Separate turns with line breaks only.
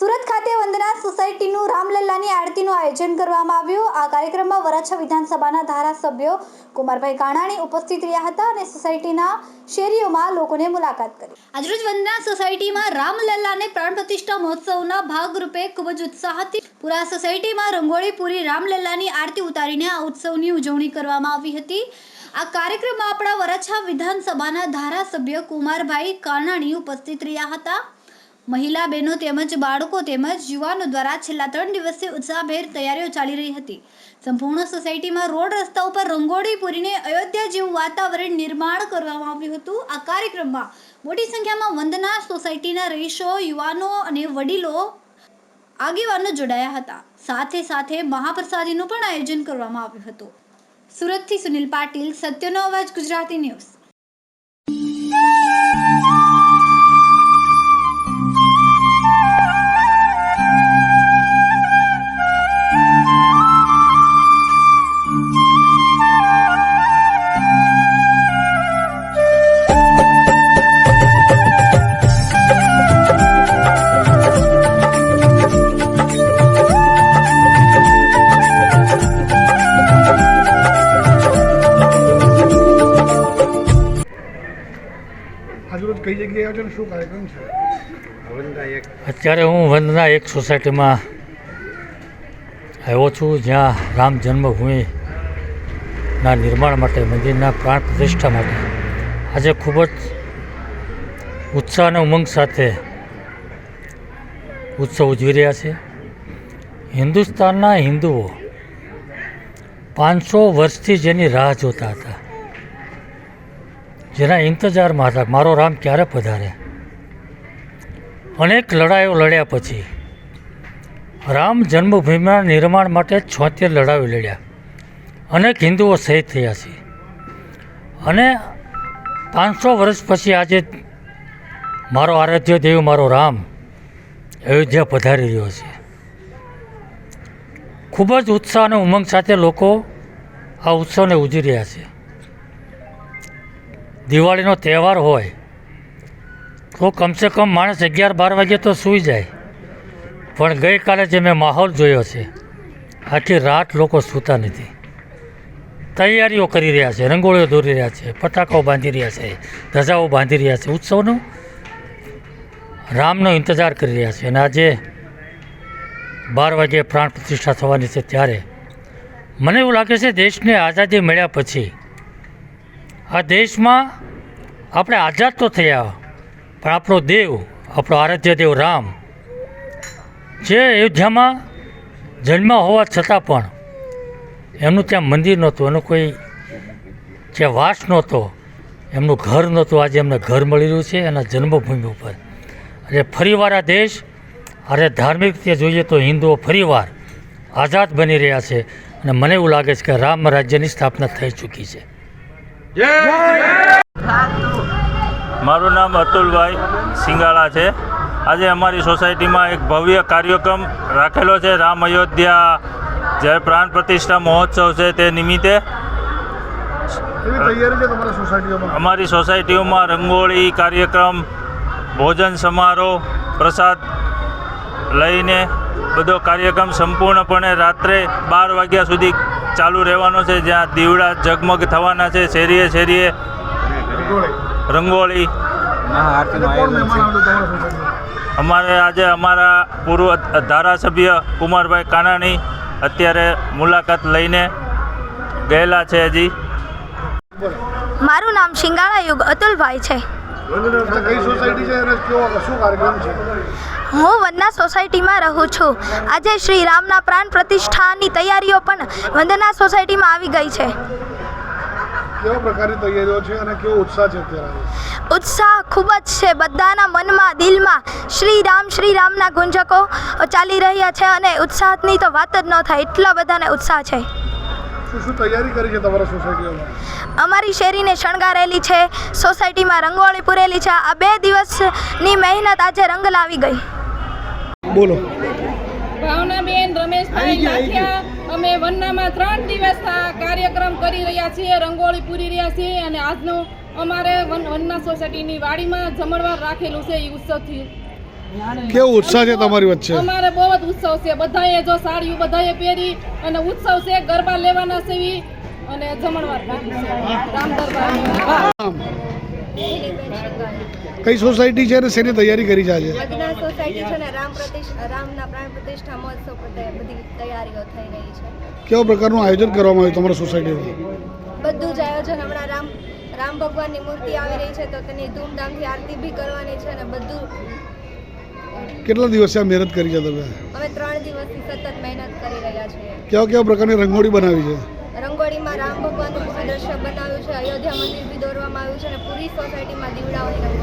સુરત ખાતે વંદના સોસાયટીનું રામલલ્લાની આરતીનું આયોજન કરવામાં આવ્યું. આ કાર્યક્રમમાં વરાછા વિધાનસભાના ધારાસભ્યો કુમારભાઈ કાણાણી ઉપસ્થિત રહ્યા હતા અને સોસાયટીના શેરીઓમાં લોકોને મુલાકાત કરી. આજરોજ વંદના સોસાયટીમાં રામલલ્લાને પ્રાણ પ્રતિષ્ઠા મહોત્સવના ભાગરૂપે ખૂબ જ ઉત્સાહથી પૂરા સોસાયટીમાં રંગોળી પૂરી રામલલ્લાની આરતી ઉતારીને આ ઉત્સવની ઉજવણી કરવામાં આવી હતી. આ કાર્યક્રમમાં આપણા વરાછા વિધાનસભાના ધારાસભ્ય કુમારભાઈ કાનાણી ઉપસ્થિત રહ્યા હતા. મહિલા બહેનો તેમજ બાળકો તેમજ યુવાનો દ્વારા છેલ્લા ત્રણ દિવસથી ઉત્સાહભેર તૈયારીઓ ચાલી રહી હતી. સંપૂર્ણ સોસાયટીમાં રોડ રસ્તા ઉપર રંગોળી પૂરીને અયોધ્યા જેવું વાતાવરણ નિર્માણ કરવામાં આવ્યું હતું. આ કાર્યક્રમમાં મોટી સંખ્યામાં વંદના સોસાયટીના રહીશો, યુવાનો અને વડીલો આગેવાનો જોડાયા હતા. સાથે સાથે મહાપ્રસાદીનું પણ આયોજન કરવામાં આવ્યું હતું. સુરતથી સુનિલ પાટીલ, સત્યનો અવાજ, ગુજરાતી ન્યૂઝ.
આજરોજ કઈ જગ્યાએ આવ્યો છે શું કાર્યક્રમ છે?
અત્યારે હું વંદના એક સોસાયટીમાં આવ્યો છું જ્યાં રામ જન્મભૂમિના નિર્માણ માટે મંદિરના પ્રાણ પ્રતિષ્ઠા માટે આજે ખૂબ જ ઉત્સાહ અને ઉમંગ સાથે ઉત્સવ ઉજવી રહ્યા છે. હિન્દુસ્તાનના હિન્દુઓ પાંચસો વર્ષથી જેની રાહ જોતા હતા. જેના ઇંતજારમાં હતા મારો રામ ક્યારે પધારે? અનેક લડાઈઓ લડ્યા પછી રામ જન્મભૂમિના નિર્માણ માટે છોતેર લડાઈઓ લડ્યા. અનેક હિન્દુઓ શહીદ થયા છે. અને પાંચસો વર્ષ પછી આજે મારો આરાધ્ય દેવ, મારો રામ અયોધ્યા પધારી રહ્યો છે. ખૂબ જ ઉત્સાહ અને ઉમંગ સાથે લોકો આ ઉત્સવને ઉજવી રહ્યા છે. દિવાળીનો તહેવાર હોય, તો કમસે કમ માણસ અગિયાર બાર વાગે તો સૂઈ જાય. પણ ગઈકાલે જે મેં માહોલ જોયો છે, આખી રાત લોકો સૂતા નથી. તૈયારીઓ કરી રહ્યા છે, રંગોળીઓ દોરી રહ્યા છે, પતાકાઓ બાંધી રહ્યા છે, ધજાઓ બાંધી રહ્યા છે. ઉત્સવનો રામનો ઇંતજાર કરી રહ્યા છે અને આજે બાર વાગે પ્રાણ પ્રતિષ્ઠા થવાની છે ત્યારે. મને એવું લાગે છે દેશને આઝાદી મળ્યા પછી આ દેશમાં આપણે આઝાદ તો થયા, પણ આપણો દેવ, આપણો આરાધ્ય દેવ રામ, જે અયોધ્યામાં જન્મ હોવા છતાં પણ એમનું ત્યાં મંદિર નહોતું, એનું કોઈ જે વાસ નહોતો, એમનું ઘર નહોતું. આજે એમને ઘર મળી રહ્યું છે એના જન્મભૂમિ ઉપર. અને ફરીવાર આ દેશ અરે ધાર્મિક રીતે જોઈએ તો હિન્દુઓ ફરીવાર આઝાદ બની રહ્યા છે. અને મને એવું લાગે છે કે રામ રાજ્યની સ્થાપના થઈ ચૂકી છે.
મારું નામ અતુલભાઈ સિંગાળા છે. આજે અમારી સોસાયટીમાં એક ભવ્ય કાર્યક્રમ રાખેલો છે. રામ અયોધ્યા જે પ્રાણ પ્રતિષ્ઠા મહોત્સવ છે તે નિમિત્તે. અમારી સોસાયટીઓમાં રંગોળી કાર્યક્રમ ભોજન સમારોહ પ્રસાદ લઈને બધો કાર્યક્રમ સંપૂર્ણપણે રાત્રે બાર વાગ્યા સુધી ચાલુ રહેવાનો છે જ્યાં દીવડા ઝગમગ થવાના છે શેરીએ શેરીએ.
રંગોળી.
અમારે આજે અમારા પૂર્વ ધારાસભ્ય કુમારભાઈ કાનાણી અત્યારે મુલાકાત લઈને ગયેલા છે હજી.
મારું નામ શિંગાળા યુગ અતુલભાઈ છે. હું વંદના સોસાયટીમાં રહું છું. આજે શ્રી રામના પ્રાણ પ્રતિષ્ઠાની તૈયારીઓ પણ વંદના સોસાયટીમાં આવી ગઈ છે.
કેવા પ્રકારની તૈયારીઓ છે અને કેવો ઉત્સાહ છે અત્યારે?
ઉત્સાહ ખૂબ જ છે. બધાના મનમાં દિલમાં શ્રી રામ શ્રી રામના ગુંજકો ચાલી રહ્યા છે અને ઉત્સાહની તો વાત જ ન થાય. એટલા બધાને ઉત્સાહ છે.
શું શું તૈયારી કરી છે તમારા સોસાયટીઓમાં?
અમારી શેરીને શણગારેલી છે સોસાયટીમાં રંગોળી પૂરેલી છે. આ બે દિવસની મહેનત આજે રંગ લાવી ગઈ.
બોલો.
ભાવનાબેન રમેશભાઈ લાઠિયા. અમે વન્નામાં ત્રણ દિવસ કાર્યક્રમ કરી રહ્યા છીએ રંગોળી પૂરી રહ્યા છીએ અને આજનો અમારે વન વન્ના સોસાયટીની વાડીમાં જમણવાર રાખેલું છે એ ઉત્સવથી.
કેવો ઉત્સાહ છે તમારી વચ્ચે?
અમારે બહુ જ ઉત્સવ છે. બધાએ જો સાડીઓ બધાએ પહેરી અને ઉત્સવ છે ગરબા લેવાના છે અને જમણવાર રામ
કઈ સોસાયટી છે અને શેની તૈયારી કરી છે આજે?
સોસાયટી છે ને રામ પ્રતિષ્ઠા રામના પ્રાણ પ્રતિષ્ઠા મહોત્સવ પ્રત્યે બધી તૈયારીઓ થઈ રહી છે.
કેવા પ્રકારનું આયોજન કરવામાં આવ્યું તમારા સોસાયટીમાં
બધું જ આયોજન હમણાં રામ રામ ભગવાનની મૂર્તિ આવી રહી છે તો તેની ધૂમધામથી આરતી બી કરવાની છે અને બધું
કેટલા દિવસે આ મહેનત કરી છે તમે?
અમે ત્રણ દિવસથી સતત મહેનત કરી રહ્યા છીએ
કેવા કેવા પ્રકારની રંગોળી બનાવી છે?
રંગોળીમાં રામ ભગવાનનું દ્રશ્ય બનાવ્યું છે અયોધ્યા મંદિર બી દોરવામાં આવ્યું છે અને પૂરી સોસાયટીમાં દીવડાઓની